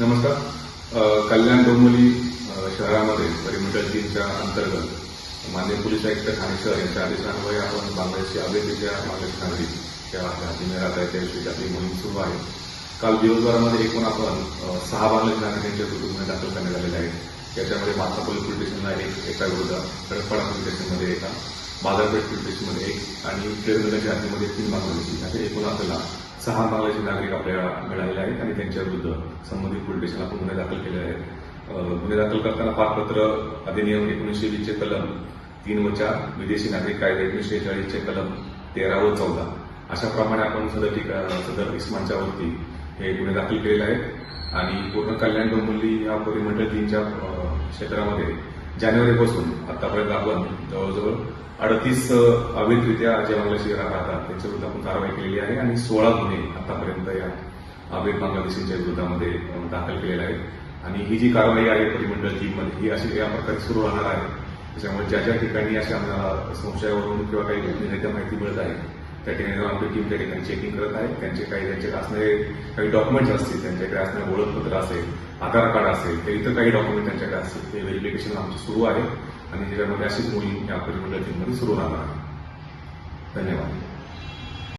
नमस्कार. कल्याण डोंबिवली शहरामध्ये परिमिटर तीनच्या अंतर्गत माननीय पोलीस आयुक्त ठाणे शहर यांच्या आदेशान्वये आपण बांगलादेशची अवैधरित्या बांगलादेश नागरिक त्या हातीने राहत आहेत त्याविषयी आपली मोहीम सुरू आहे. काल दिवसभरामध्ये एकूण आपण सहा बांगलादेश नागरिकांच्या गुन्हे दाखल करण्यात आलेले आहेत. याच्यामध्ये माता पोलीस पोलीस स्टेशनला एक एका विरुद्ध कडकपाडा पोलीस स्टेशनमध्ये एका बाजारपेठ पोलीस स्टेशनमध्ये एक आणि ट्रेनगडच्या हातीमध्ये तीन बांगलादेशी असे एकूण आपल्याला सहा बांगलादेशी नागरिक आपल्याला मिळालेले आहेत आणि त्यांच्या विरुद्ध संबंधित पोलीस स्टेशन आपण गुन्हे दाखल केले आहेत. गुन्हे दाखल करताना पारपत्र अधिनियम एकोणीसशे वीसचे कलम तीन व चार विदेशी नागरिक कायदे एकोणीसशे चाळीसचे कलम तेरा व चौदा. अशा प्रमाणे आपण सदर ठिका सदर इस्मानच्या वरती हे गुन्हे दाखल केलेले आहेत. आणि पूर्ण कल्याण डोंबिवली या परिमंडळ तीनच्या क्षेत्रामध्ये जानेवारीपासून आतापर्यंत आपण जवळजवळ अडतीस अवैधरित्या जे बांगलादेशी राहतात त्यांच्याविरुद्ध आपण कारवाई केलेली आहे आणि सोळा गुन्हे आतापर्यंत या अवैध बांगलादेशींच्या विरोधामध्ये दाखल केलेले आहेत. आणि ही जी कारवाई आहे परिमंडळ टीममध्ये ही अशी या प्रकारे सुरू राहणार आहे. त्याच्यामुळे ज्या ज्या ठिकाणी अशा आम्हाला संशयावरून किंवा काही गोपनीयरित्या माहिती मिळत आहे त्या ठिकाणी जाऊन आमची टीम त्या ठिकाणी चेकिंग करत आहे त्यांचे काही त्यांच्याकडे असणारे काही डॉक्युमेंट्स असतील त्यांच्याकडे असणारे ओळखपत्र असेल आधार कार्ड असेल तर इतर काही डॉक्युमेंट त्यांच्याकडे असतील ते व्हेरिफिकेशन आमचं सुरू आहे. आणि त्याच्यामध्ये अशीच मोहीम या परिमंडळ टीममध्ये सुरू राहणार आहे. धन्यवाद.